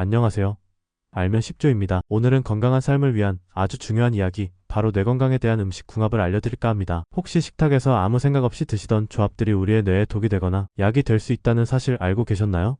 안녕하세요. 알면 10조입니다. 오늘은 건강한 삶을 위한 아주 중요한 이야기, 바로 뇌 건강에 대한 음식 궁합을 알려드릴까 합니다. 혹시 식탁에서 아무 생각 없이 드시던 조합들이 우리의 뇌에 독이 되거나 약이 될 수 있다는 사실 알고 계셨나요?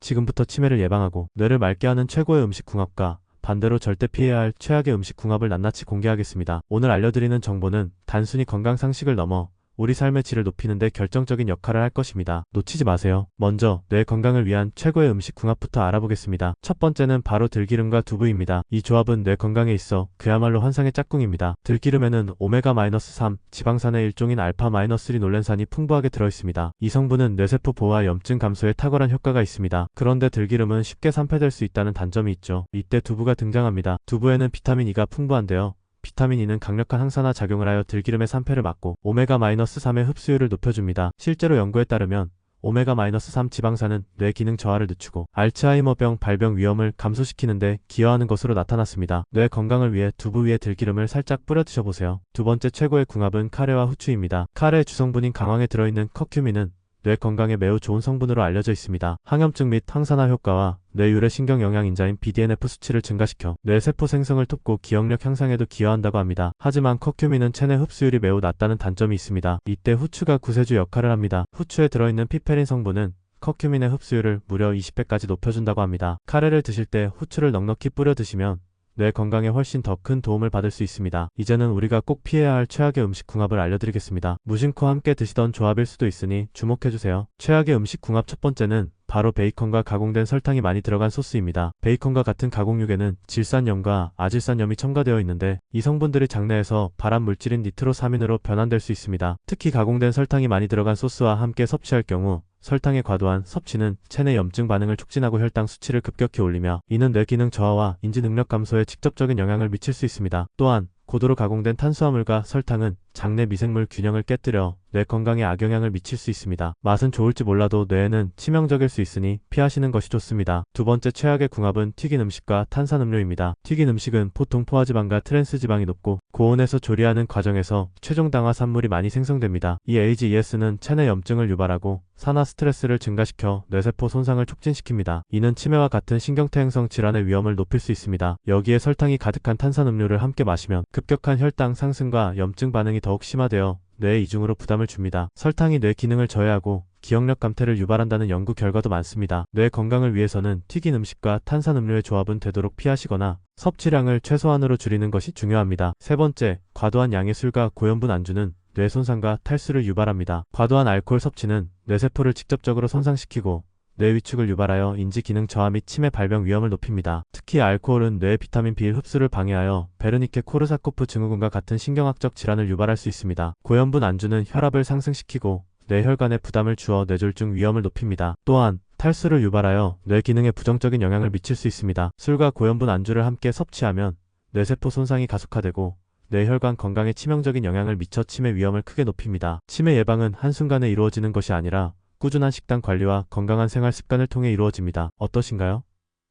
지금부터 치매를 예방하고 뇌를 맑게 하는 최고의 음식 궁합과 반대로 절대 피해야 할 최악의 음식 궁합을 낱낱이 공개하겠습니다. 오늘 알려드리는 정보는 단순히 건강 상식을 넘어 우리 삶의 질을 높이는 데 결정적인 역할을 할 것입니다. 놓치지 마세요. 먼저 뇌 건강을 위한 최고의 음식 궁합부터 알아보겠습니다. 첫 번째는 바로 들기름과 두부입니다. 이 조합은 뇌 건강에 있어 그야말로 환상의 짝꿍입니다. 들기름에는 오메가-3 지방산의 일종인 알파-리놀렌산이 풍부하게 들어있습니다. 이 성분은 뇌세포 보호와 염증 감소에 탁월한 효과가 있습니다. 그런데 들기름은 쉽게 산패될 수 있다는 단점이 있죠. 이때 두부가 등장합니다. 두부에는 비타민 E가 풍부한데요. 비타민 E는 강력한 항산화 작용을 하여 들기름의 산패를 막고 오메가-3의 흡수율을 높여줍니다. 실제로 연구에 따르면 오메가-3 지방산은 뇌 기능 저하를 늦추고 알츠하이머병 발병 위험을 감소시키는데 기여하는 것으로 나타났습니다. 뇌 건강을 위해 두부 위에 들기름을 살짝 뿌려 드셔보세요. 두 번째 최고의 궁합은 카레와 후추입니다. 카레의 주성분인 강황에 들어있는 커큐민은 뇌 건강에 매우 좋은 성분으로 알려져 있습니다. 항염증 및 항산화 효과와 뇌유래 신경 영양 인자인 BDNF 수치를 증가시켜 뇌세포 생성을 돕고 기억력 향상에도 기여한다고 합니다. 하지만 커큐민은 체내 흡수율이 매우 낮다는 단점이 있습니다. 이때 후추가 구세주 역할을 합니다. 후추에 들어있는 피페린 성분은 커큐민의 흡수율을 무려 20배까지 높여준다고 합니다. 카레를 드실 때 후추를 넉넉히 뿌려 드시면 뇌 건강에 훨씬 더 큰 도움을 받을 수 있습니다. 이제는 우리가 꼭 피해야 할 최악의 음식 궁합을 알려드리겠습니다. 무심코 함께 드시던 조합일 수도 있으니 주목해주세요. 최악의 음식 궁합 첫 번째는 바로 베이컨과 가공된 설탕이 많이 들어간 소스입니다. 베이컨과 같은 가공육에는 질산염과 아질산염이 첨가되어 있는데 이 성분들이 장내에서 발암 물질인 니트로사민으로 변환될 수 있습니다. 특히 가공된 설탕이 많이 들어간 소스와 함께 섭취할 경우 설탕의 과도한 섭취는 체내 염증 반응을 촉진하고 혈당 수치를 급격히 올리며 이는 뇌 기능 저하와 인지 능력 감소에 직접적인 영향을 미칠 수 있습니다. 또한 고도로 가공된 탄수화물과 설탕은 장내 미생물 균형을 깨뜨려 뇌 건강에 악영향을 미칠 수 있습니다. 맛은 좋을지 몰라도 뇌에는 치명적일 수 있으니 피하시는 것이 좋습니다. 두 번째 최악의 궁합은 튀긴 음식과 탄산음료입니다. 튀긴 음식은 보통 포화지방과 트랜스지방이 높고 고온에서 조리하는 과정에서 최종 당화 산물이 많이 생성됩니다. 이 AGES는 체내 염증을 유발하고 산화 스트레스를 증가시켜 뇌세포 손상을 촉진시킵니다. 이는 치매와 같은 신경퇴행성 질환의 위험을 높일 수 있습니다. 여기에 설탕이 가득한 탄산음료를 함께 마시면 급격한 혈당 상승과 염증 반응이 더욱 심화되어 뇌에 이중으로 부담을 줍니다. 설탕이 뇌 기능을 저해하고 기억력 감퇴를 유발한다는 연구 결과도 많습니다. 뇌 건강을 위해서는 튀긴 음식과 탄산음료의 조합은 되도록 피하시거나 섭취량을 최소한으로 줄이는 것이 중요합니다. 세 번째, 과도한 양의 술과 고염분 안주는 뇌 손상과 탈수를 유발합니다. 과도한 알코올 섭취는 뇌세포를 직접적으로 손상시키고 뇌 위축을 유발하여 인지 기능 저하 및 치매 발병 위험을 높입니다. 특히 알코올은 뇌 비타민 B 흡수를 방해하여 베르니케 코르사코프 증후군과 같은 신경학적 질환을 유발할 수 있습니다. 고염분 안주는 혈압을 상승시키고 뇌혈관에 부담을 주어 뇌졸중 위험을 높입니다. 또한 탈수를 유발하여 뇌 기능에 부정적인 영향을 미칠 수 있습니다. 술과 고염분 안주를 함께 섭취하면 뇌세포 손상이 가속화되고 뇌혈관 건강에 치명적인 영향을 미쳐 치매 위험을 크게 높입니다. 치매 예방은 한순간에 이루어지는 것이 아니라 꾸준한 식단 관리와 건강한 생활 습관을 통해 이루어집니다. 어떠신가요?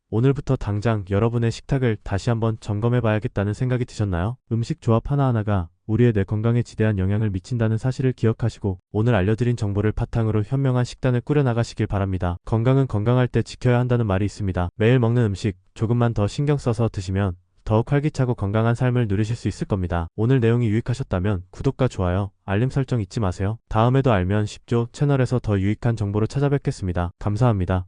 오늘부터 당장 여러분의 식탁을 다시 한번 점검해 봐야겠다는 생각이 드셨나요? 음식 조합 하나하나가 우리의 뇌 건강에 지대한 영향을 미친다는 사실을 기억하시고 오늘 알려드린 정보를 바탕으로 현명한 식단을 꾸려나가시길 바랍니다. 건강은 건강할 때 지켜야 한다는 말이 있습니다. 매일 먹는 음식 조금만 더 신경 써서 드시면 더욱 활기차고 건강한 삶을 누리실 수 있을 겁니다. 오늘 내용이 유익하셨다면 구독과 좋아요, 알림 설정 잊지 마세요. 다음에도 알면 쉽죠 채널에서 더 유익한 정보로 찾아뵙겠습니다. 감사합니다.